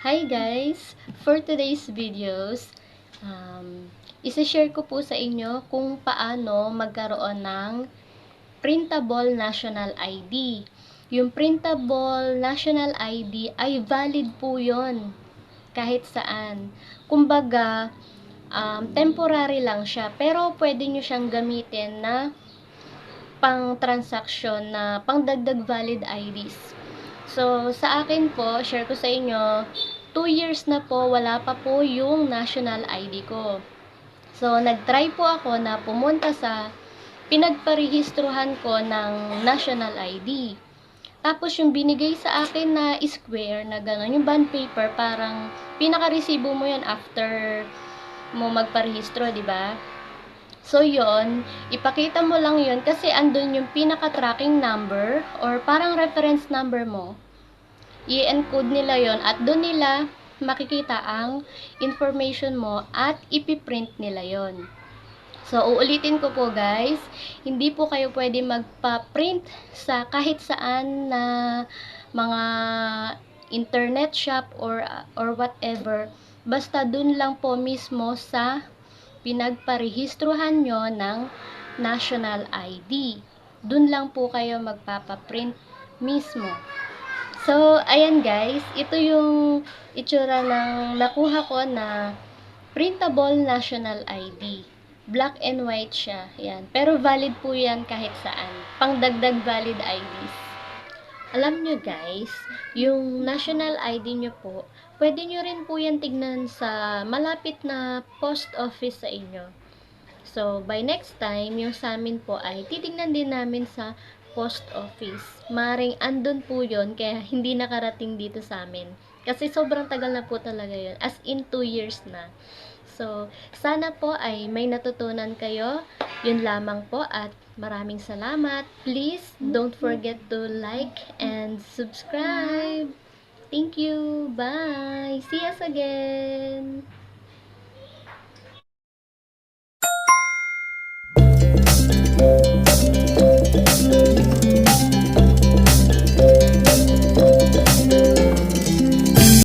Hi guys! For today's videos, um, isa-share ko po sa inyo kung paano magkaroon ng printable national ID. Yung printable national ID ay valid po yon kahit saan. Kumbaga, um, temporary lang siya, pero pwede nyo siyang gamitin na pang transaction na pang dagdag valid IDs. So, sa akin po, share ko sa inyo, 2 years na po, wala pa po yung national ID ko. So, nag-try po ako na pumunta sa pinagparehistruhan ko ng national ID. Tapos, yung binigay sa akin na square, na gano'n, yung bond paper, parang pinaka-resibo mo yan after mo magparehistro, di ba? So, yon ipakita mo lang yon kasi andun yung pinaka-tracking number or parang reference number mo. I-encode nila yon at doon nila makikita ang information mo at ipiprint nila yon. So, uulitin ko po guys, hindi po kayo pwede magpa-print sa kahit saan na mga internet shop or or whatever. Basta dun lang po mismo sa pinagparehistruhan nyo ng national ID. Dun lang po kayo magpapaprint mismo. So, ayan guys, ito yung itsura ng nakuha ko na printable national ID. Black and white siya. Yan. Pero valid po yan kahit saan. Pangdagdag valid IDs. Alam nyo guys, yung national ID nyo po, pwede nyo rin po yan tignan sa malapit na post office sa inyo. So, by next time, yung sa amin po ay titignan din namin sa post office. Maring andun po yon kaya hindi nakarating dito sa amin. Kasi sobrang tagal na po talaga yon As in 2 years na. So, sana po ay may natutunan kayo. Yun lamang po at maraming salamat. Please don't forget to like and subscribe. Thank you. Bye. See us again.